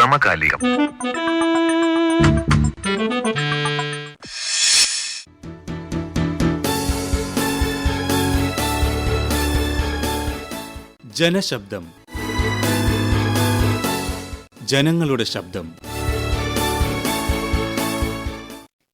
സമകാലികം. ജനശബ്ദം. ജനങ്ങളുടെ ശബ്ദം.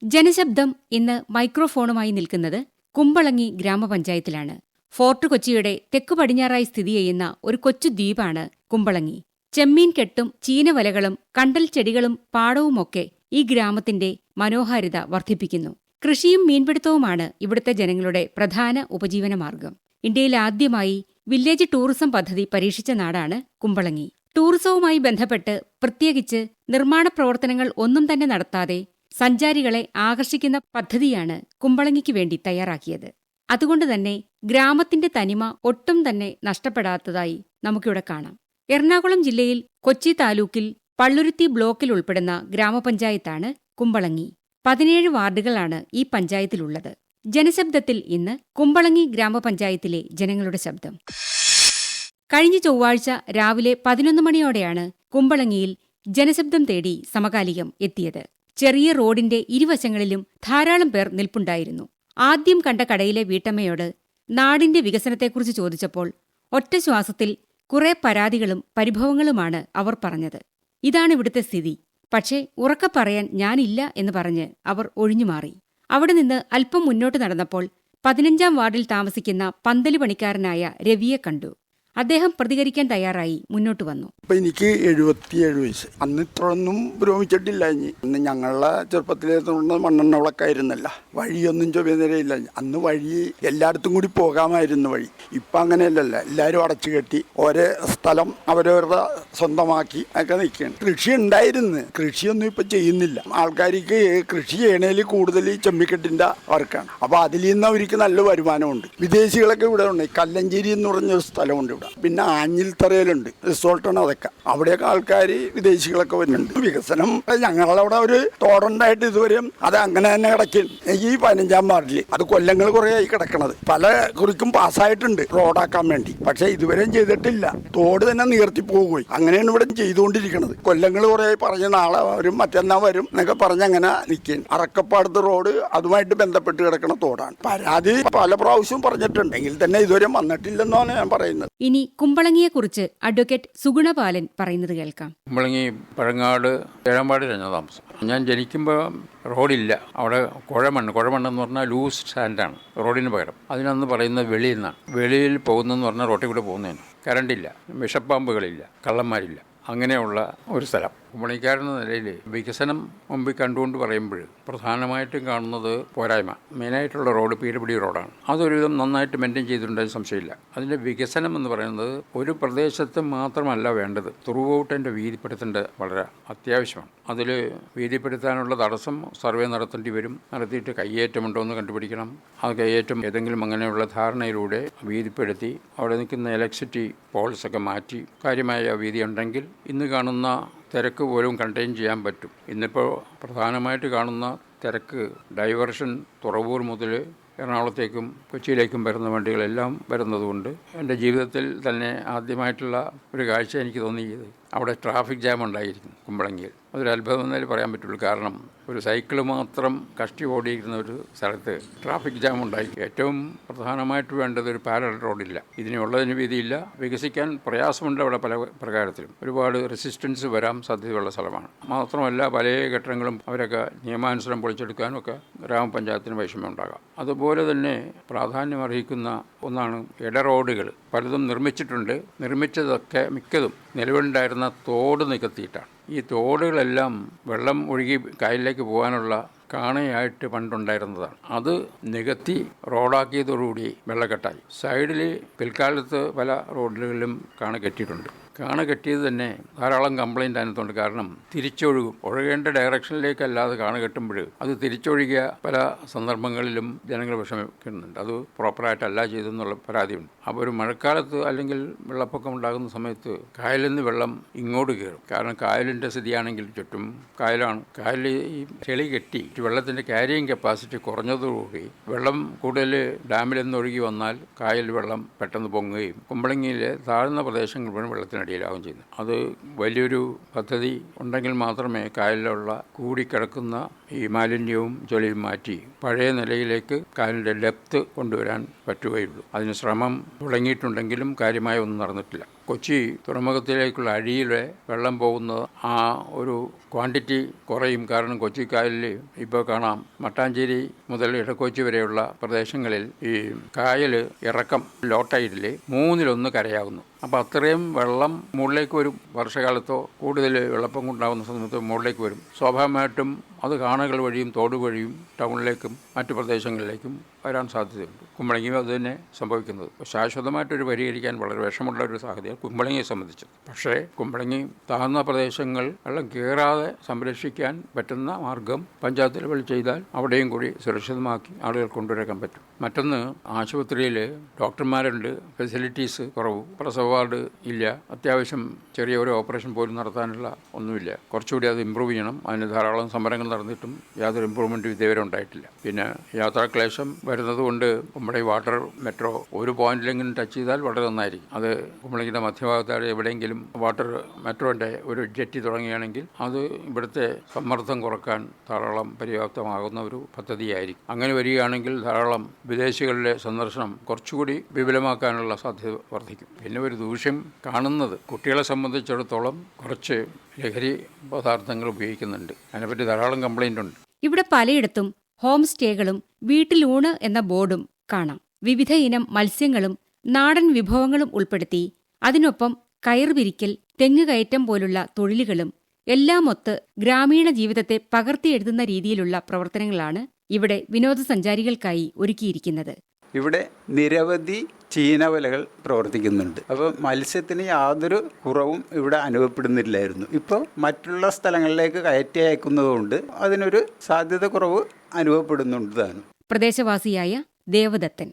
ജനശബ്ദം ഇന്ന് മൈക്രോഫോണുമായി നിൽക്കുന്നത് കുമ്പളങ്ങി ഗ്രാമപഞ്ചായത്തിലാണ്. ഫോർട്ട് കൊച്ചിയുടെ തെക്കു പടിഞ്ഞാറായി സ്ഥിതി ചെയ്യുന്ന ഒരു കൊച്ചു ദ്വീപാണ് കുമ്പളങ്ങി. ചെമ്മീൻ കെട്ടും ചീനവലകളും കണ്ടൽ ചെടികളും പാടവുമൊക്കെ ഈ ഗ്രാമത്തിന്റെ മനോഹാരിത വർദ്ധിപ്പിക്കുന്നു. കൃഷിയും മീൻപിടുത്തവുമാണ് ഇവിടുത്തെ ജനങ്ങളുടെ പ്രധാന ഉപജീവനമാർഗം. ഇന്ത്യയിൽ ആദ്യമായി വില്ലേജ് ടൂറിസം പദ്ധതി പരീക്ഷിച്ച നാടാണ് കുമ്പളങ്ങി. ടൂറിസവുമായി ബന്ധപ്പെട്ട് പ്രത്യേകിച്ച് നിർമ്മാണ പ്രവർത്തനങ്ങൾ ഒന്നും തന്നെ നടത്താതെ സഞ്ചാരികളെ ആകർഷിക്കുന്ന പദ്ധതിയാണ് കുമ്പളങ്ങിക്ക് വേണ്ടി തയ്യാറാക്കിയത്. അതുകൊണ്ട് തന്നെ ഗ്രാമത്തിന്റെ തനിമ ഒട്ടും തന്നെ നഷ്ടപ്പെടാത്തതായി നമുക്കിവിടെ കാണാം. എറണാകുളം ജില്ലയിൽ കൊച്ചി താലൂക്കിൽ പള്ളുരുത്തി ബ്ലോക്കിൽ ഉൾപ്പെടുന്ന ഗ്രാമപഞ്ചായത്താണ് കുമ്പളങ്ങി. പതിനേഴ് വാർഡുകളാണ് ഈ പഞ്ചായത്തിലുള്ളത്. ജനശബ്ദത്തിൽ ഇന്ന് കുമ്പളങ്ങി ഗ്രാമപഞ്ചായത്തിലെ ജനങ്ങളുടെ ശബ്ദം. കഴിഞ്ഞ ചൊവ്വാഴ്ച രാവിലെ പതിനൊന്ന് മണിയോടെയാണ് കുമ്പളങ്ങിയിൽ ജനശബ്ദം തേടി സമകാലികം എത്തിയത്. ചെറിയ റോഡിന്റെ ഇരുവശങ്ങളിലും ധാരാളം പേർ നിൽപ്പുണ്ടായിരുന്നു. ആദ്യം കണ്ട കടയിലെ വീട്ടമ്മയോട് നാടിന്റെ വികസനത്തെക്കുറിച്ച് ചോദിച്ചപ്പോൾ ഒറ്റ ശ്വാസത്തിൽ കുറെ പരാതികളും പരിഭവങ്ങളുമാണ് അവർ പറഞ്ഞത്. ഇതാണ് ഇവിടുത്തെ സ്ഥിതി. പക്ഷേ ഉറക്കെ പറയാൻ ഞാനില്ല എന്ന് പറഞ്ഞ് അവർ ഒഴിഞ്ഞുമാറി. അവിടെ നിന്ന് അല്പം മുന്നോട്ട് നടന്നപ്പോൾ പതിനഞ്ചാം വാർഡിൽ താമസിക്കുന്ന പന്തലി പണിക്കാരനായ രവിയെ കണ്ടു. അദ്ദേഹം പ്രതികരിക്കാൻ തയ്യാറായി മുന്നോട്ട് വന്നു. ഇപ്പൊ എനിക്ക് എഴുപത്തിയേഴ് വയസ്സ്. അന്ന് ഇത്രയൊന്നും പുരോഗമിച്ചിട്ടില്ല ഇനി. അന്ന് ഞങ്ങളുടെ ചെറുപ്പത്തിലെ മണ്ണെണ്ണ വിളക്കായിരുന്നല്ല വഴിയൊന്നും ചൊവ്വേനിരയില്ല അന്ന് വഴി എല്ലായിടത്തും കൂടി പോകാമായിരുന്നു വഴി. ഇപ്പൊ അങ്ങനെയല്ലല്ല. എല്ലാവരും അടച്ചു കെട്ടി ഓരോ സ്ഥലം അവരവരുടെ സ്വന്തമാക്കി ഒക്കെ നിൽക്കുകയാണ്. കൃഷി ഉണ്ടായിരുന്നു. കൃഷിയൊന്നും ഇപ്പൊ ചെയ്യുന്നില്ല. ആൾക്കാർക്ക് കൃഷി ചെയ്യണേൽ കൂടുതൽ ചെമ്മിക്കെട്ടിന്റെ വർക്കാണ്. അപ്പൊ അതിൽ നിന്ന് അവർക്ക് നല്ല വരുമാനമുണ്ട്. വിദേശികളൊക്കെ ഇവിടെ ഉണ്ട്. കല്ലഞ്ചേരി എന്ന് പറഞ്ഞൊരു സ്ഥലമുണ്ട് ഇവിടെ. പിന്നെ ആഞ്ഞിൽത്തറയിലുണ്ട് റിസോർട്ടാണ് അതൊക്കെ. അവിടെയൊക്കെ ആൾക്കാർ വിദേശികളൊക്കെ വരുന്നുണ്ട്. വികസനം ഞങ്ങളവിടെ ഒരു തോടുണ്ടായിട്ട് ഇതുവരെയും അത് അങ്ങനെ തന്നെ കിടക്കും ഈ പതിനഞ്ചാം വാർഡിൽ അത് കൊല്ലങ്ങൾ കുറേ ആയി കിടക്കണത്. പല കുറിക്കും പാസ്സായിട്ടുണ്ട് റോഡാക്കാൻ വേണ്ടി. പക്ഷേ ഇതുവരെയും ചെയ്തിട്ടില്ല. തോട് തന്നെ നീർത്തി പോകുകയും അങ്ങനെയാണ് ഇവിടെ ചെയ്തുകൊണ്ടിരിക്കുന്നത് കൊല്ലങ്ങൾ കുറേ പറഞ്ഞ് നാളെ വരും മറ്റന്നാൾ വരും എന്നൊക്കെ പറഞ്ഞ് അങ്ങനെ നിൽക്കും അറക്കപ്പാടത്ത് റോഡ് അതുമായിട്ട് ബന്ധപ്പെട്ട് കിടക്കുന്ന തോടാണ്. പരാതി പല പ്രാവശ്യവും പറഞ്ഞിട്ടുണ്ടെങ്കിൽ തന്നെ ഇതുവരെ വന്നിട്ടില്ലെന്നാണ് ഞാൻ പറയുന്നത്. ഇനി കുമ്പളങ്ങിയെക്കുറിച്ച് അഡ്വക്കേറ്റ് സുഗുണപാലൻ പറയുന്നത് കേൾക്കാം. കുമ്പളങ്ങി പഴങ്ങാട് ഏഴമ്പാടിലാണ് താമസം. ഞാൻ ജനിക്കുമ്പോൾ റോഡില്ല. അവിടെ കുഴമണ്ണ്. കുഴമണ്ണ് എന്ന് പറഞ്ഞാൽ ലൂസ് സ്റ്റാൻഡാണ് റോഡിന് പകരം. അതിനന്ന് പറയുന്നത് വെളിയിൽ നിന്നാണ്. വെളിയിൽ പോകുന്നതെന്ന് പറഞ്ഞാൽ റോട്ടിൽ കൂടെ പോകുന്നതിന് കറണ്ടില്ല വിഷപ്പാമ്പുകളില്ല. കള്ളന്മാരില്ല. അങ്ങനെയുള്ള ഒരു സ്ഥലം. കുമ്പളങ്ങിക്കാരെന്ന നിലയിൽ വികസനം മുമ്പിൽ കണ്ടുകൊണ്ട് പറയുമ്പോൾ പ്രധാനമായിട്ടും കാണുന്നത് പോരായ്മ. മെയിനായിട്ടുള്ള റോഡ് പീരപിടി റോഡാണ്. അതൊരുവിധം നന്നായിട്ട് മെയിന്റെയിൻ ചെയ്തിട്ടുണ്ടെന്ന് സംശയമില്ല. അതിന്റെ വികസനം എന്ന് പറയുന്നത് ഒരു പ്രദേശത്ത് മാത്രമല്ല വേണ്ടത്. ത്രൂഔട്ടിന്റെ വീതിപ്പെടുത്തേണ്ടത് വളരെ അത്യാവശ്യമാണ്. അതിൽ വീതിപ്പെടുത്താനുള്ള തടസ്സം സർവേ നടത്തേണ്ടി വരും. നടത്തിയിട്ട് കയ്യേറ്റമുണ്ടോ എന്ന് കണ്ടുപിടിക്കണം. ആ കയ്യേറ്റം ഏതെങ്കിലും അങ്ങനെയുള്ള ധാരണയിലൂടെ വീതിപ്പെടുത്തി അവിടെ നിൽക്കുന്ന ഇലക്ട്രിസിറ്റി പോൾസൊക്കെ മാറ്റി കാര്യമായ വീതി ഉണ്ടെങ്കിൽ ഇന്ന് കാണുന്ന തിരക്ക് പോലും കണ്ടെയ്ൻ ചെയ്യാൻ പറ്റും. ഇന്നിപ്പോൾ പ്രധാനമായിട്ട് കാണുന്ന തിരക്ക് ഡൈവേർഷൻ തുറവൂർ മുതൽ എറണാകുളത്തേക്കും കൊച്ചിയിലേക്കും വരുന്ന വണ്ടികളെല്ലാം വരുന്നതുകൊണ്ട് എന്റെ ജീവിതത്തിൽ തന്നെ ആദ്യമായിട്ടുള്ള ഒരു കാഴ്ച എനിക്ക് തോന്നിയത് അവിടെ ട്രാഫിക് ജാം ഉണ്ടായിരിക്കും കുമ്പളങ്ങിയിൽ. അതൊരു അത്ഭുതം എന്നേ പറയാൻ പറ്റുള്ളൂ. കാരണം ഒരു സൈക്കിൾ മാത്രം കഷ്ടി ഓടിയിരുന്ന ഒരു സ്ഥലത്ത് ട്രാഫിക് ജാം ഉണ്ടായി ഏറ്റവും പ്രധാനമായിട്ട് വേണ്ടത് ഒരു പാരൽ റോഡില്ല. ഇതിനുള്ളതിന് വീതിയില്ല വികസിക്കാൻ പ്രയാസമുണ്ട് അവിടെ പല പ്രകാരത്തിലും. ഒരുപാട് റെസിസ്റ്റൻസ് വരാൻ സാധ്യതയുള്ള സ്ഥലമാണ്. മാത്രമല്ല പല ഘട്ടങ്ങളും അവരൊക്കെ നിയമാനുസരണം പൊളിച്ചെടുക്കാനും ഒക്കെ ഗ്രാമപഞ്ചായത്തിന് വൈഷമ്യം ഉണ്ടാകാം അതുപോലെ തന്നെ പ്രാധാന്യം അർഹിക്കുന്ന ഒന്നാണ് ഇട റോഡുകൾ. പലതും നിർമ്മിച്ചിട്ടുണ്ട്. നിർമ്മിച്ചതൊക്കെ മിക്കതും നിലവിലുണ്ടായിരുന്ന തോട് നികത്തിയിട്ടാണ്. ഈ തോടുകളെല്ലാം വെള്ളം ഒഴുകി കായലിലേക്ക് പോകാനുള്ള കാണയായിട്ട് പണ്ടുണ്ടായിരുന്നതാണ്. അത് നികത്തി റോഡാക്കിയതോടുകൂടി വെള്ളക്കെട്ടായി. സൈഡിൽ പിൽക്കാലത്ത് പല റോഡുകളിലും കാണ കെട്ടിയിട്ടുണ്ട്. കാണ കെട്ടിയത് തന്നെ ധാരാളം കംപ്ലൈന്റ് അതിനകത്തുണ്ട്. കാരണം തിരിച്ചൊഴുകും. ഒഴുകേണ്ട ഡയറക്ഷനിലേക്കല്ലാതെ കാണ കെട്ടുമ്പോൾ അത് തിരിച്ചൊഴുകിയ പല സന്ദർഭങ്ങളിലും ജനങ്ങൾ വിഷമിക്കുന്നുണ്ട്. അത് പ്രോപ്പറായിട്ടല്ല ചെയ്തെന്നുള്ള പരാതിയുണ്ട്. അപ്പോൾ ഒരു മഴക്കാലത്ത് അല്ലെങ്കിൽ വെള്ളപ്പൊക്കം ഉണ്ടാകുന്ന സമയത്ത് കായലിൽ നിന്ന് വെള്ളം ഇങ്ങോട്ട് കയറും. കാരണം കായലിന്റെ സ്ഥിതിയാണെങ്കിൽ ചുറ്റും കായലാണ്. കായലിൽ ഈ ചെളി കെട്ടി വെള്ളത്തിന്റെ ക്യാരിയിങ് കപ്പാസിറ്റി കുറഞ്ഞതോടുകൂടി വെള്ളം കൂടുതൽ ഡാമിൽ നിന്ന് ഒഴുകി വന്നാൽ കായൽ വെള്ളം പെട്ടെന്ന് പൊങ്ങുകയും കുമ്പളങ്ങിയിലെ താഴ്ന്ന പ്രദേശങ്ങൾ മുഴുവൻ വെള്ളത്തിനടി കായലിനടിയിലാകും ചെയ്യുന്നത് അത് വലിയൊരു പദ്ധതി ഉണ്ടെങ്കിൽ മാത്രമേ കായലിലുള്ള കൂടിക്കിടക്കുന്ന ഈ മാലിന്യവും ചെളിയും മാറ്റി പഴയ നിലയിലേക്ക് കായലിന്റെ ഡെപ്ത് കൊണ്ടുവരാൻ പറ്റുകയുള്ളൂ. അതിന് ശ്രമം തുടങ്ങിയിട്ടുണ്ടെങ്കിലും കാര്യമായ ഒന്നും നടന്നിട്ടില്ല. കൊച്ചി തുറമുഖത്തിലേക്കുള്ള അഴിയിലെ വെള്ളം പോകുന്നത് ആ ഒരു ക്വാണ്ടിറ്റി കുറയും. കാരണം കൊച്ചി കായലിൽ ഇപ്പോൾ കാണാം മട്ടാഞ്ചേരി മുതൽ ഇടക്കൊച്ചി വരെയുള്ള പ്രദേശങ്ങളിൽ ഈ കായൽ ഇറക്കം ലോട്ടൈഡിൽ മൂന്നിലൊന്ന് കരയാകുന്നു അപ്പോൾ അത്രയും വെള്ളം മുകളിലേക്ക് വരും. വർഷകാലത്തോ കൂടുതൽ വെള്ളപ്പൊക്കം ഉണ്ടാകുന്ന സമയത്ത് മുകളിലേക്ക് വരും. സ്വാഭാവികമായിട്ടും അത് കാണകൾ വഴിയും തോട് വഴിയും ടൗണിലേക്കും മറ്റു പ്രദേശങ്ങളിലേക്കും വരാൻ സാധ്യതയുണ്ട്. കുമ്പളങ്ങിയും അത് തന്നെ സംഭവിക്കുന്നത്. ശാശ്വതമായിട്ടൊരു പരിഹരിക്കാൻ വളരെ വിഷമുള്ള ഒരു സാഹചര്യം കുമ്പളങ്ങിയെ സംബന്ധിച്ച്. പക്ഷേ കുമ്പളങ്ങി താഴ്ന്ന പ്രദേശങ്ങൾ വെള്ളം കയറാതെ സംരക്ഷിക്കാൻ പറ്റുന്ന മാർഗം പഞ്ചായത്ത് ലെവൽ ചെയ്താൽ അവിടെയും കൂടി സുരക്ഷിതമാക്കി ആളുകൾ കൊണ്ടുവരാൻ പറ്റും. മറ്റൊന്ന് ആശുപത്രിയിൽ ഡോക്ടർമാരുണ്ട്. ഫെസിലിറ്റീസ് കുറവ്. പ്രസവ വാർഡ് ഇല്ല. അത്യാവശ്യം ചെറിയ ഒരു ഓപ്പറേഷൻ പോലും നടത്താനുള്ള ഒന്നുമില്ല. കുറച്ചുകൂടി അത് ഇമ്പ്രൂവ് ചെയ്യണം. അതിന് ധാരാളം സമരങ്ങൾ നടന്നിട്ടും യാതൊരു ഇമ്പ്രൂവ്മെന്റും ഇതേവരെ ഉണ്ടായിട്ടില്ല. പിന്നെ യാത്രാക്ലേശം വരുന്നത് കൊണ്ട് നമ്മുടെ വാട്ടർ മെട്രോ ഒരു പോയിന്റിലെങ്കിലും ടച്ച് ചെയ്താൽ വളരെ നന്നായിരിക്കും. അത് കുമ്പളങ്ങിയുടെ മധ്യഭാഗത്തായി എവിടെയെങ്കിലും വാട്ടർ മെട്രോന്റെ ഒരു ജെറ്റി തുടങ്ങുകയാണെങ്കിൽ അത് ഇവിടുത്തെ സമ്മർദ്ദം കുറയ്ക്കാൻ ധാരാളം പര്യാപ്തമാകുന്ന ഒരു പദ്ധതിയായിരിക്കും. അങ്ങനെ വരികയാണെങ്കിൽ ധാരാളം വിദേശികളുടെ സന്ദർശനം കുറച്ചുകൂടി വിപുലമാക്കാനുള്ള സാധ്യത വർദ്ധിക്കും. പിന്നെ ഒരു ദൂഷ്യം കാണുന്നത്. കുട്ടികളെ സംബന്ധിച്ചിടത്തോളം കുറച്ച് ലഹരി പദാർത്ഥങ്ങൾ ഉപയോഗിക്കുന്നുണ്ട്. അതിനെപ്പറ്റി ധാരാളം കംപ്ലൈന്റ് ഉണ്ട്. ഇവിടെ പലയിടത്തും ഹോം സ്റ്റേകളും വീട്ടിലൂണ് എന്ന ബോർഡും കാണാം. വിവിധ ഇനം മത്സ്യങ്ങളും നാടൻ വിഭവങ്ങളും ഉൾപ്പെടുത്തി അതിനൊപ്പം കയറുപിരിക്കൽ തെങ്ങുകയറ്റം പോലുള്ള തൊഴിലുകളും എല്ലാമൊത്ത് ഗ്രാമീണ ജീവിതത്തെ പകർത്തിയെഴുതുന്ന രീതിയിലുള്ള പ്രവർത്തനങ്ങളാണ് ഇവിടെ വിനോദസഞ്ചാരികൾക്കായി ഒരുക്കിയിരിക്കുന്നത്. ഇവിടെ നിരവധി ചീനവലകൾ പ്രവർത്തിക്കുന്നുണ്ട്. അപ്പോൾ മത്സ്യത്തിന് യാതൊരു കുറവും ഇവിടെ അനുഭവപ്പെടുന്നില്ലായിരുന്നു. ഇപ്പോൾ മറ്റുള്ള സ്ഥലങ്ങളിലേക്ക് കയറ്റി അയക്കുന്നതുകൊണ്ട് അതിനൊരു സാധ്യത കുറവ് അനുഭവപ്പെടുന്നുണ്ട് താനും പ്രദേശവാസിയായ ദേവദത്തൻ.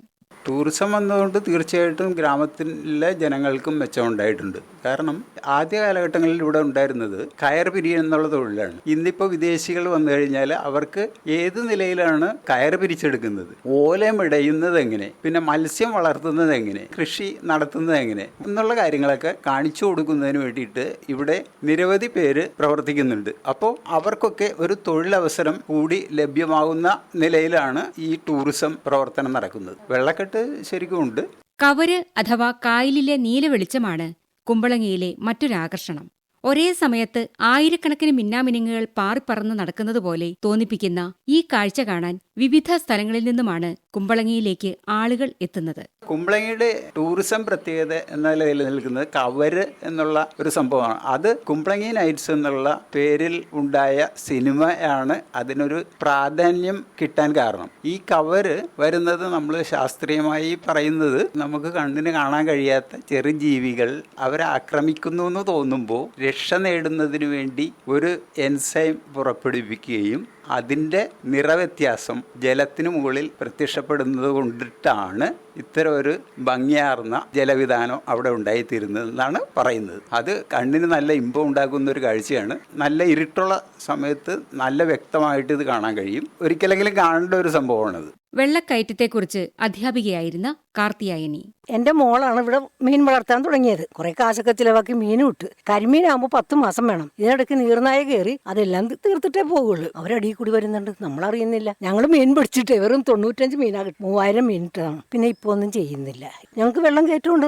ടൂറിസം വന്നതുകൊണ്ട് തീർച്ചയായിട്ടും ഗ്രാമത്തിലെ ജനങ്ങൾക്കും മെച്ചമുണ്ടായിട്ടുണ്ട്. കാരണം ആദ്യ കാലഘട്ടങ്ങളിൽ ഇവിടെ ഉണ്ടായിരുന്നത് കയർ പിരി എന്നുള്ള തൊഴിലാണ്. ഇന്നിപ്പോൾ വിദേശികൾ വന്നു കഴിഞ്ഞാൽ അവർക്ക് ഏത് നിലയിലാണ് കയർ പിരിച്ചെടുക്കുന്നത്? ഓലം ഇടയുന്നത് എങ്ങനെ? പിന്നെ മത്സ്യം വളർത്തുന്നത് എങ്ങനെ? കൃഷി നടത്തുന്നത് എങ്ങനെ? എന്നുള്ള കാര്യങ്ങളൊക്കെ കാണിച്ചു കൊടുക്കുന്നതിന് വേണ്ടിയിട്ട് ഇവിടെ നിരവധി പേര് പ്രവർത്തിക്കുന്നുണ്ട്. അപ്പോൾ അവർക്കൊക്കെ ഒരു തൊഴിലവസരം കൂടി ലഭ്യമാകുന്ന നിലയിലാണ് ഈ ടൂറിസം പ്രവർത്തനം നടക്കുന്നത്. വെള്ളക്കെട്ട് ശരിക്കും ഉണ്ട്. കവര് അഥവാ കായലിലെ നീലവെളിച്ചമാണ് കുമ്പളങ്ങിയിലെ മറ്റൊരാകർഷണം ഒരേ സമയത്ത് ആയിരക്കണക്കിന് മിന്നാമിനുങ്ങുകൾ പാറിപ്പറന്ന് നടക്കുന്നതുപോലെ തോന്നിപ്പിക്കുന്ന ഈ കാഴ്ച കാണാൻ വിവിധ സ്ഥലങ്ങളിൽ നിന്നുമാണ് കുമ്പളങ്ങിയിലേക്ക് ആളുകൾ എത്തുന്നത്. കുമ്പളങ്ങിയുടെ ടൂറിസം പ്രത്യേകത എന്ന നിലയിൽ നിൽക്കുന്നത് കവര് എന്നുള്ള ഒരു സംഭവമാണ്. അത് കുമ്പളങ്ങി നൈറ്റ്സ് എന്നുള്ള പേരിൽ ഉണ്ടായ സിനിമയാണ് അതിനൊരു പ്രാധാന്യം കിട്ടാൻ കാരണം. ഈ കവര് വരുന്നത് നമ്മൾ ശാസ്ത്രീയമായി പറയുന്നത് നമുക്ക് കണ്ണിന് കാണാൻ കഴിയാത്ത ചെറുജീവികൾ അവരെ ആക്രമിക്കുന്നു എന്ന് തോന്നുമ്പോൾ രക്ഷ നേടുന്നതിന് വേണ്ടി ഒരു എൻസൈം പുറപ്പെടുവിക്കുകയും അതിന്റെ നിറവ്യത്യാസം ജലത്തിന് മുകളിൽ പ്രത്യക്ഷപ്പെടുന്നത് കൊണ്ടിട്ടാണ് ഇത്തരം ഒരു ഭംഗിയാർന്ന ജലവിധാനം അവിടെ ഉണ്ടായിത്തീരുന്നതെന്നാണ് പറയുന്നത്. അത് കണ്ണിന് നല്ല ഇമ്പം ഉണ്ടാക്കുന്ന ഒരു കാഴ്ചയാണ്. നല്ല ഇരുട്ടുള്ള സമയത്ത് നല്ല വ്യക്തമായിട്ട് ഇത് കാണാൻ കഴിയും. ഒരിക്കലെങ്കിലും കാണേണ്ട ഒരു സംഭവമാണത്. വെള്ളക്കയറ്റത്തെക്കുറിച്ച് അധ്യാപികയായിരുന്ന കാർത്തിയായനി. എന്റെ മോളാണ് ഇവിടെ മീൻ വളർത്താൻ തുടങ്ങിയത്. കുറെ കാശൊക്കെ ചിലവാക്കി മീൻ വിട്ട്. കരിമീനാകുമ്പോൾ പത്ത് മാസം വേണം. ഇതിനിടയ്ക്ക് നീർനായ കയറി അതെല്ലാം തീർത്തിട്ടേ പോകുള്ളൂ. അവരടി കൂടി വരുന്നുണ്ട്. നമ്മൾ അറിയുന്നില്ല ഞങ്ങൾ മീൻ പിടിച്ചിട്ട് വെറും തൊണ്ണൂറ്റഞ്ച് മീനാ മൂവായിരം മീൻ ഇട്ടതാണ് പിന്നെ ഇപ്പൊ ഒന്നും ചെയ്യുന്നില്ല. ഞങ്ങൾക്ക് വെള്ളം കയറ്റുകൊണ്ട്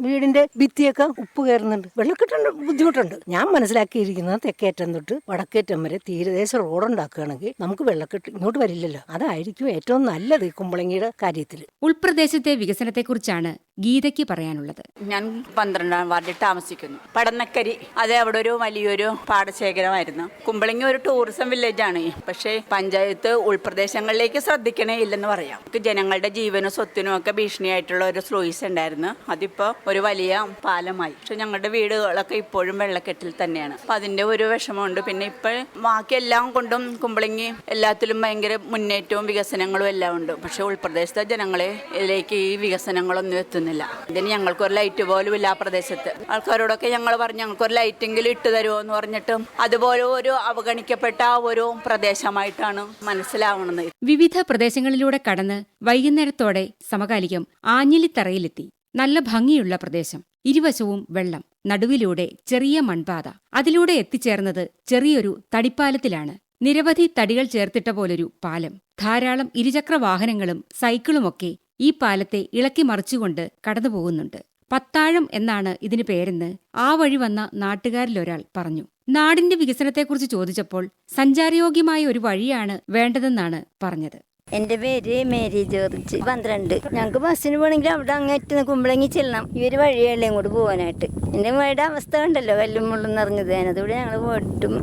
വീടിന്റെ ഭിത്തിയൊക്കെ ഉപ്പ് കയറുന്നുണ്ട്. വെള്ളക്കെട്ടുണ്ട് ബുദ്ധിമുട്ടുണ്ട്. ഞാൻ മനസ്സിലാക്കിയിരിക്കുന്നത് തെക്കേറ്റം തൊട്ട് വടക്കേറ്റം വരെ തീരദേശ റോഡ് ഉണ്ടാക്കുകയാണെങ്കിൽ നമുക്ക് വെള്ളക്കെട്ട് ഇങ്ങോട്ട് വരില്ലല്ലോ. അതായിരിക്കും ഏറ്റവും നല്ലത് കുമ്പളങ്ങിയുടെ കാര്യത്തിൽ ഉൾപ്രദേശത്തെ വികസനത്തെക്കുറിച്ചാണ് ഗീതയ്ക്ക് പറയാനുള്ളത്. ഞാൻ പന്ത്രണ്ടാം വാർഡിൽ താമസിക്കുന്നു. പടന്നക്കരി അത് അവിടെ ഒരു വലിയൊരു പാടശേഖരമായിരുന്നു. കുമ്പളങ്ങി ഒരു ടൂറിസം വില്ലേജ് ആണ്. പക്ഷേ പഞ്ചായത്ത് ഉൾപ്രദേശങ്ങളിലേക്ക് ശ്രദ്ധിക്കണേ ഇല്ലെന്ന് പറയാം. ജനങ്ങളുടെ ജീവനും സ്വത്തിനും ഒക്കെ ഭീഷണിയായിട്ടുള്ള ഒരു സ്ലൂയിസ് ഉണ്ടായിരുന്നു. അതിപ്പോ ഒരു വലിയ പാലമായി. പക്ഷെ ഞങ്ങളുടെ വീടുകളൊക്കെ ഇപ്പോഴും വെള്ളക്കെട്ടിൽ തന്നെയാണ്. അപ്പം അതിന്റെ ഒരു വിഷമമുണ്ട്. പിന്നെ ഇപ്പോൾ ബാക്കി എല്ലാം കൊണ്ടും കുമ്പളങ്ങി എല്ലാത്തിലും ഭയങ്കര മുന്നേറ്റവും വികസനങ്ങളും എല്ലാം ഉണ്ട്. പക്ഷെ ഉൾപ്രദേശത്തെ ജനങ്ങളെ ഇതിലേക്ക് ഈ വികസനങ്ങളൊന്നും എത്തുന്നില്ല. ഇതിന് ഞങ്ങൾക്കൊരു ലൈറ്റ് പോലും ഇല്ല ആ പ്രദേശത്ത്. ആൾക്കാരോടൊക്കെ ഞങ്ങൾ പറഞ്ഞു ഞങ്ങൾക്കൊരു ലൈറ്റെങ്കിലും ഇട്ട് തരുമോ? എന്ന് പറഞ്ഞിട്ടും അതുപോലെ ഒരു അവഗണിക്കപ്പെട്ട ഒരു പ്രദേശമായിട്ടാണ് മനസ്സിലാവുന്നത് വിവിധ പ്രദേശങ്ങളിലൂടെ കടന്ന് വൈകുന്നേരത്തോടെ സമകാലികം ആഞ്ഞിലിത്തറയിലെത്തി. നല്ല ഭംഗിയുള്ള പ്രദേശം. ഇരുവശവും വെള്ളം. നടുവിലൂടെ ചെറിയ മൺപാത. അതിലൂടെ എത്തിച്ചേർന്നത് ചെറിയൊരു തടിപ്പാലത്തിലാണ്. നിരവധി തടികൾ ചേർത്തിട്ട പോലൊരു പാലം. ധാരാളം ഇരുചക്ര വാഹനങ്ങളും സൈക്കിളുമൊക്കെ ഈ പാലത്തെ ഇളക്കി മറിച്ചുകൊണ്ട് കടന്നുപോകുന്നുണ്ട് പത്താഴം എന്നാണ് ഇതിന് പേരെന്ന് ആ വഴി വന്ന നാട്ടുകാരിലൊരാൾ പറഞ്ഞു. നാടിന്റെ വികസനത്തെക്കുറിച്ച് ചോദിച്ചപ്പോൾ സഞ്ചാരയോഗ്യമായ ഒരു വഴിയാണ് വേണ്ടതെന്നാണ് പറഞ്ഞത്. എന്റെ പേര് മേരി ജോർജ് പന്ത്രണ്ട്. ഞങ്ങൾക്ക് ബസ്സിന് പോകണമെങ്കിൽ അവിടെ അങ്ങേറ്റ് കുമ്പളങ്ങി ചെല്ലണം. ഈ ഒരു വഴിയല്ലേ ഇങ്ങോട്ട് പോകാനായിട്ട് എന്റെ വഴിയുടെ അവസ്ഥ ഉണ്ടല്ലോ കല്ലും മുള്ളും നിറഞ്ഞത്. അതിനകത്തൂടെ ഞങ്ങൾ പോയിട്ടും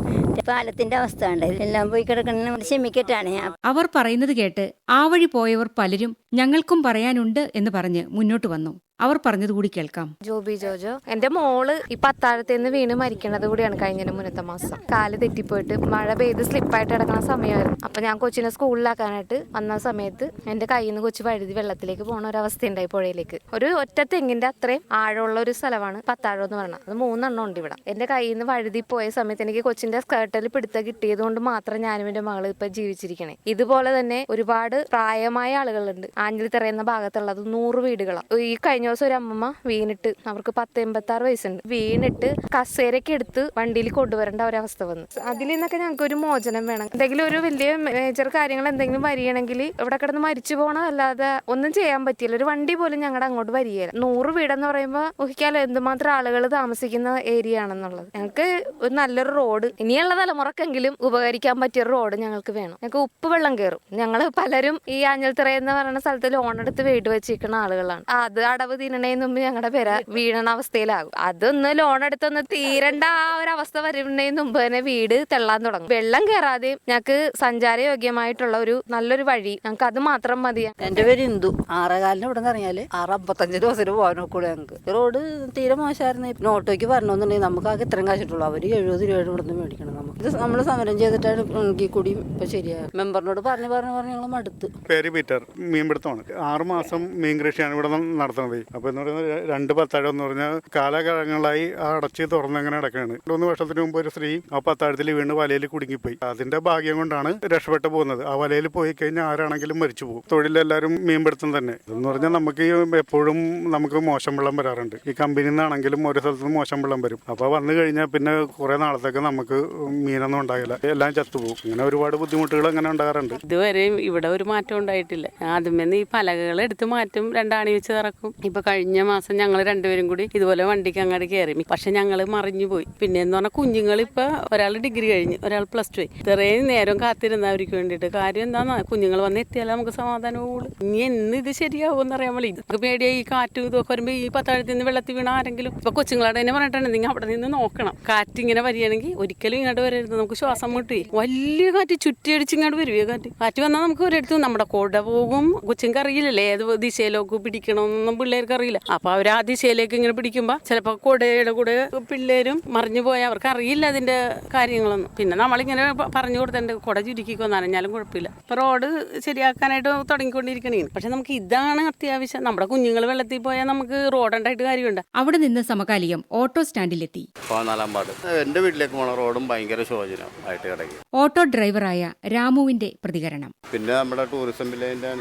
പാലത്തിന്റെ അവസ്ഥ ഉണ്ടല്ലോ എല്ലാം പോയി കിടക്കണ ക്ഷമിക്കട്ടാണ് അവർ പറയുന്നത് കേട്ട് ആ വഴി പോയവർ പലരും ഞങ്ങൾക്കും പറയാനുണ്ട് എന്ന് പറഞ്ഞ് മുന്നോട്ട് വന്നു. അവർ പറഞ്ഞതുകൂടി കേൾക്കാം. ജോബി ജോജോ എന്റെ മോൾ ഈ പത്താഴത്തിൽ നിന്ന് വീണ് മരിക്കണത് കൂടിയാണ് കഴിഞ്ഞ മുന്നത്തെ മാസം. കാൽ തെറ്റിപ്പോയിട്ട് മഴ പെയ്ത് സ്ലിപ്പായിട്ട് കിടക്കുന്ന സമയമായിരുന്നു. അപ്പൊ ഞാൻ കൊച്ചിനെ സ്കൂളിലാക്കാനായിട്ട് വന്ന സമയത്ത് എന്റെ കയ്യിൽ നിന്ന് കൊച്ചു വഴുതി വെള്ളത്തിലേക്ക് പോണ ഒരു അവസ്ഥ ഉണ്ടായി പുഴയിലേക്ക്. ഒരു ഒറ്റ തെങ്ങിന്റെ അത്രയും ആഴമുള്ള ഒരു സ്ഥലമാണ് പത്താഴം എന്ന് പറയുന്നത്. അത് മൂന്നെണ്ണം ഉണ്ട് ഇവിടെ. എന്റെ കയ്യിൽ നിന്ന് വഴുതി പോയ സമയത്ത് എനിക്ക് കൊച്ചിന്റെ സ്കേർട്ടിൽ പിടുത്ത കിട്ടിയത് കൊണ്ട് മാത്രം ഞാനും എന്റെ മകൾ ഇപ്പൊ ജീവിച്ചിരിക്കണേ. ഇതുപോലെ തന്നെ ഒരുപാട് പ്രായമായ ആളുകളുണ്ട്. ആഞ്ഞിലിത്തറ എന്ന ഭാഗത്തുള്ളത് നൂറ് വീടുകളാണ് ഈ കഴിഞ്ഞ ദിവസം ഒരു അമ്മമ്മ വീണിട്ട് അവർക്ക് പത്ത് എൺപത്തി ആറ് വയസ്സുണ്ട്. വീണിട്ട് കസേരയൊക്കെ എടുത്ത് വണ്ടിയിൽ കൊണ്ടുവരേണ്ട ഒരവസ്ഥ വന്നു. അതിൽ നിന്നൊക്കെ ഞങ്ങൾക്ക് ഒരു മോചനം വേണം. എന്തെങ്കിലും ഒരു വലിയ മേജർ കാര്യങ്ങൾ എന്തെങ്കിലും വരികയാണെങ്കിൽ ഇവിടെ കിടന്ന് മരിച്ചു പോകണം അല്ലാതെ ഒന്നും ചെയ്യാൻ പറ്റിയില്ല ഒരു വണ്ടി പോലും ഞങ്ങളുടെ അങ്ങോട്ട് വരികയില്ല. നൂറ് വീടെന്ന് പറയുമ്പോൾ ഊഹിക്കാലോ എന്തുമാത്രം ആളുകൾ താമസിക്കുന്ന ഏരിയ ആണെന്നുള്ളത്. ഞങ്ങൾക്ക് ഒരു നല്ലൊരു റോഡ് ഇനിയുള്ള തലമുറക്കെങ്കിലും ഉപകരിക്കാൻ പറ്റിയ റോഡ് ഞങ്ങൾക്ക് വേണം. ഞങ്ങൾക്ക് ഉപ്പ് വെള്ളം കയറും ഞങ്ങൾ പലരും ഈ ആഞ്ഞൽത്തറ എന്ന് പറയുന്ന സ്ഥലത്ത് ലോൺ എടുത്ത് വീട് വെച്ചിരിക്കുന്ന ആളുകളാണ്. അത് അടവ് തീരണേന് മുമ്പ് ഞങ്ങളുടെ പേര വീഴണ അവസ്ഥയിലാകും. അതൊന്ന് ലോൺ എടുത്തൊന്ന് തീരണ്ട ആ ഒരു അവസ്ഥ വരുന്നതിന് മുമ്പ് തന്നെ വീട് തെള്ളാൻ തുടങ്ങും. വെള്ളം കയറാതെയും ഞങ്ങൾക്ക് സഞ്ചാരയോഗ്യമായിട്ടുള്ള ഒരു നല്ലൊരു വഴി ഞങ്ങൾക്ക് അത് മാത്രം മതി എന്റെ പേര് ഇന്ദു. ആറേകാലിന് ഇവിടെ നിന്ന് ഇറങ്ങിയാൽ ആറ് അമ്പത്തഞ്ച് ദിവസത്തിന് പോകാനോ കൂടെ ഞങ്ങൾക്ക് റോഡ് തീരെ മോശമായിരുന്നു. ഓട്ടോയ്ക്ക് വരണമെന്നുണ്ടെങ്കിൽ നമുക്ക് ആകെ ഇത്രയും കാശിട്ടുള്ളൂ. അവർ എഴുപത് രൂപ ഇവിടെ നിന്ന് മേടിക്കണം നമുക്ക്. ഇത് നമ്മൾ സമരം ചെയ്തിട്ടാണ് എങ്കിൽ കൂടിയും ഇപ്പൊ ശരിയാ മെമ്പറിനോട് പറഞ്ഞു പറഞ്ഞു പറഞ്ഞു ഞങ്ങൾ മടുത്ത്. പേര് പീറ്റർ. മീൻപിടുത്തമാണ് ആറ് മാസം മീൻ കൃഷിയാണ് ഇവിടെ നടത്തുന്നത്. അപ്പോൾ എന്ന് പറയുന്നത് രണ്ട് പത്താഴം എന്ന് പറഞ്ഞാൽ കാലകാലങ്ങളായി അടച്ച് തുറന്നങ്ങനെ കിടക്കുകയാണ് മൂന്ന് വർഷത്തിന് മുമ്പ് ഒരു സ്ത്രീ ആ പത്താഴത്തിൽ വീണ് വലയിൽ കുടുങ്ങിപ്പോയി. അതിന്റെ ഭാഗ്യം കൊണ്ടാണ് രക്ഷപ്പെട്ടു പോകുന്നത്. ആ വലയിൽ പോയി കഴിഞ്ഞാൽ ആരാണെങ്കിലും മരിച്ചു പോകും. തൊഴിലെല്ലാവരും മീൻപിടുത്തം തന്നെ. എന്ന് പറഞ്ഞാൽ നമുക്ക് എപ്പോഴും നമുക്ക് മോശം വെള്ളം വരാറുണ്ട്. ഈ കമ്പനിയിൽ നിന്നാണെങ്കിലും ഓരോ സ്ഥലത്ത് നിന്ന് മോശം വെള്ളം വരും. അപ്പോൾ വന്നു കഴിഞ്ഞാൽ പിന്നെ കുറേ നാളത്തേക്ക് നമുക്ക് മീനൊന്നും ഉണ്ടാകില്ല. എല്ലാം ചത്തുപോകും. ഇങ്ങനെ ഒരുപാട് ബുദ്ധിമുട്ടുകൾ അങ്ങനെ ഉണ്ടാകാറുണ്ട്. ഇതുവരെയും ഇവിടെ ഒരു മാറ്റം ഉണ്ടായിട്ടില്ല. ആദ്യമേ ഈ പലകകൾ എടുത്ത് മാറ്റും രണ്ടാണി വെച്ച് ഇറക്കും ഇപ്പൊ കഴിഞ്ഞ മാസം ഞങ്ങൾ രണ്ടുപേരും കൂടി ഇതുപോലെ വണ്ടിക്ക് അങ്ങോട്ട് കയറി പക്ഷെ ഞങ്ങൾ മറിഞ്ഞു പോയി. പിന്നെ എന്ന് പറഞ്ഞാൽ കുഞ്ഞുങ്ങൾ ഇപ്പൊ ഒരാൾ ഡിഗ്രി കഴിഞ്ഞ് ഒരാൾ പ്ലസ് ടു ഇത്രയും നേരം കാത്തിരുന്ന അവർക്ക് വേണ്ടിയിട്ട് കാര്യം എന്താന്ന്? കുഞ്ഞുങ്ങൾ വന്ന് എത്തിയാലേ നമുക്ക് സമാധാനമുള്ളൂ ഇനി എന്ന് ഇത് ശരിയാവുമെന്ന് അറിയാൻ വേണ്ടി നമുക്ക് പേടിയായി ഈ കാറ്റും ഇതൊക്കെ വരുമ്പോൾ ഈ പത്താഴത്തിൽ നിന്ന് വെള്ളത്തിൽ വീണ ആരെങ്കിലും? ഇപ്പൊ കൊച്ചുങ്ങളോട് തന്നെ പറഞ്ഞിട്ടുണ്ട് നിങ്ങൾ അവിടെ നിന്ന് നോക്കണം. കാറ്റ് ഇങ്ങനെ വരികയാണെങ്കിൽ ഒരിക്കലും ഇങ്ങോട്ട് വരരുത്. നമുക്ക് ശ്വാസം മുട്ടി വലിയ കാറ്റ് ചുറ്റിയടിച്ച് ഇങ്ങോട്ട് വരുവേ കാറ്റ്. കാറ്റ് വന്നാൽ നമുക്ക് ഒരിടത്ത് നമ്മുടെ കൊട പോകും. കൊച്ചുങ്ങൾക്ക് അറിയില്ലല്ലേ? ഏത് ദിശയിലൊക്കെ പിടിക്കണമെന്നൊന്നും പിള്ളേർക്ക് അറിയില്ല. അപ്പൊ അവർ ആ ദിശയിലേക്ക് ഇങ്ങനെ പിടിക്കുമ്പോൾ ചിലപ്പോൾ കൊടയുടെ കൂടെ പിള്ളേരും മറിഞ്ഞു പോയാൽ അവർക്ക് അറിയില്ല അതിന്റെ കാര്യങ്ങളൊന്നും. പിന്നെ നമ്മളിങ്ങനെ പറഞ്ഞു കൊടുത്തിട്ടുണ്ട് കൊട ചുരുക്കിക്കോ നനഞ്ഞാലും കുഴപ്പമില്ല. ഇപ്പൊ റോഡ് ശരിയാക്കാനായിട്ട് തുടങ്ങിക്കൊണ്ടിരിക്കണേ പക്ഷെ നമുക്ക് ഇതാണ് അത്യാവശ്യം. നമ്മുടെ കുഞ്ഞുങ്ങൾ വെള്ളത്തിൽ പോയാൽ നമുക്ക് റോഡ് ഉണ്ടായിട്ട് കാര്യമുണ്ട്. അവിടെ നിന്ന് സമകാലികം ഓട്ടോ സ്റ്റാൻഡിലെത്തി. പതിനാലാം പാട്. എന്റെ വീട്ടിലേക്ക് പോണ റോഡും ഭയങ്കര ശോചനം ആയിട്ട് കിടക്കും. ഓട്ടോ ഡ്രൈവറായ രാമുവിന്റെ പ്രതികരണം. പിന്നെ നമ്മുടെ ടൂറിസം വില്ലേജിന്റെ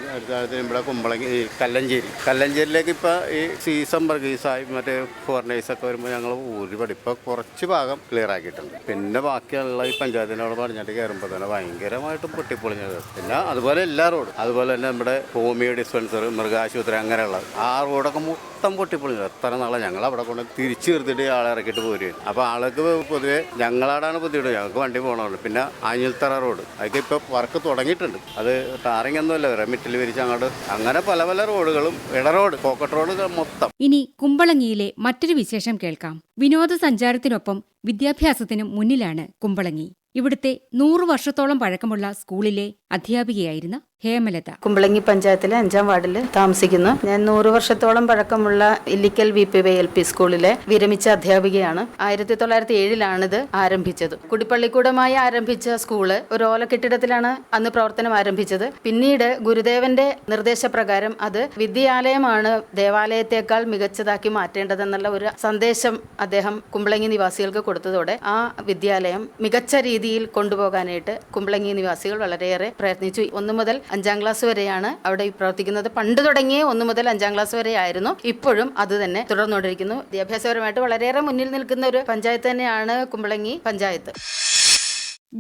അടിസ്ഥാനത്തിൽ ഇവിടെ കുമ്പളങ്ങി ഈ കല്ലഞ്ചേരി. കല്ലഞ്ചേരിയിലേക്ക് ഇപ്പോൾ ഈ സീസൺ വർഗീസായി മറ്റേ ഫോറിനേഴ്സൊക്കെ വരുമ്പോൾ ഞങ്ങൾ ഒരുപാട് ഇപ്പോൾ കുറച്ച് ഭാഗം ക്ലിയർ ആക്കിയിട്ടുണ്ട്. പിന്നെ ബാക്കിയുള്ള ഈ പഞ്ചായത്തിനോട് പറഞ്ഞിട്ട് കയറുമ്പോൾ തന്നെ ഭയങ്കരമായിട്ടും പൊട്ടിപ്പൊളിഞ്ഞത്. പിന്നെ അതുപോലെ എല്ലാ റോഡും അതുപോലെ തന്നെ നമ്മുടെ ഹോമിയോ ഡിസ്പെൻസർ മൃഗാശുപത്രി അങ്ങനെയുള്ളത്. ആ റോഡൊക്കെ മൊത്തം പൊട്ടിപ്പൊളിഞ്ഞു. എത്ര നാളെ ഞങ്ങൾ അവിടെ കൊണ്ട് തിരിച്ചു നിർത്തിയിട്ട് ആളെ ഇറക്കിയിട്ട് പോരുകയും അപ്പോൾ ആൾക്ക് പൊതുവെ ഞങ്ങളാടാണ് ബുദ്ധിമുട്ട്. ഞങ്ങൾക്ക് വണ്ടി പോകണമല്ലോ പിന്നെ ആഞ്ഞിൽത്തറ റോഡ്. അതൊക്കെ ഇപ്പോൾ വർക്ക് തുടങ്ങിയിട്ടുണ്ട്. അത് ടാറിംഗ് ഒന്നുമല്ല റെമിറ്റിൽ മിറ്റിൽ വിരിച്ച് അങ്ങോട്ട് അങ്ങനെ പല പല റോഡുകളും ഇട റോഡ് പോക്കറ്റ് റോഡ് മൊത്തം. ഇനി കുമ്പളങ്ങിയിലെ മറ്റൊരു വിശേഷം കേൾക്കാം. വിനോദസഞ്ചാരത്തിനൊപ്പം വിദ്യാഭ്യാസത്തിനും മുന്നിലാണ് കുമ്പളങ്ങി. ഇവിടുത്തെ നൂറു വർഷത്തോളം പഴക്കമുള്ള സ്കൂളിലെ അധ്യാപികയായിരുന്ന ഹേമലത. കുമ്പളങ്ങി പഞ്ചായത്തിലെ അഞ്ചാം വാർഡിൽ താമസിക്കുന്നു. ഞാൻ നൂറ് വർഷത്തോളം പഴക്കമുള്ള Illikkal V P Y L P സ്കൂളിലെ വിരമിച്ച അധ്യാപികയാണ്. ആയിരത്തി തൊള്ളായിരത്തി ഏഴിലാണ് ഇത് ആരംഭിച്ചത്. കുടിപ്പള്ളിക്കൂടമായി ആരംഭിച്ച സ്കൂൾ ഒരു ഓല കെട്ടിടത്തിലാണ് അന്ന് പ്രവർത്തനം ആരംഭിച്ചത്. പിന്നീട് ഗുരുദേവന്റെ നിർദ്ദേശപ്രകാരം അത് വിദ്യാലയമാണ് ദേവാലയത്തെക്കാൾ മികച്ചതാക്കി മാറ്റേണ്ടതെന്നുള്ള ഒരു സന്ദേശം അദ്ദേഹം കുമ്പളങ്ങി നിവാസികൾക്ക് കൊടുത്തതോടെ ആ വിദ്യാലയം മികച്ച രീതിയിൽ കൊണ്ടുപോകാനായിട്ട് കുമ്പളങ്ങി നിവാസികൾ വളരെയേറെ പ്രയത്നിച്ചു. ഒന്ന് മുതൽ അഞ്ചാം ക്ലാസ് വരെയാണ് അവിടെ പ്രവർത്തിക്കുന്നത്. പണ്ട് തുടങ്ങിയ ഒന്ന് മുതൽ അഞ്ചാം ക്ലാസ് വരെ ആയിരുന്നു ഇപ്പോഴും അത് തന്നെ തുടർന്നുകൊണ്ടിരിക്കുന്നു. വിദ്യാഭ്യാസപരമായിട്ട് വളരെയേറെ മുന്നിൽ നിൽക്കുന്ന ഒരു പഞ്ചായത്ത് തന്നെയാണ് കുമ്പളങ്ങി പഞ്ചായത്ത്.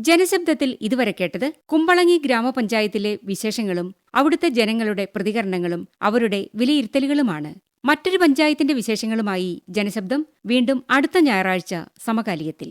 ജനശബ്ദത്തിൽ ഇതുവരെ കേട്ടത് കുമ്പളങ്ങി ഗ്രാമപഞ്ചായത്തിലെ വിശേഷങ്ങളും അവിടുത്തെ ജനങ്ങളുടെ പ്രതികരണങ്ങളും അവരുടെ വിലയിരുത്തലുകളുമാണ്. മറ്റൊരു പഞ്ചായത്തിന്റെ വിശേഷങ്ങളുമായി ജനശബ്ദം വീണ്ടും അടുത്ത ഞായറാഴ്ച സമകാലികത്തിൽ.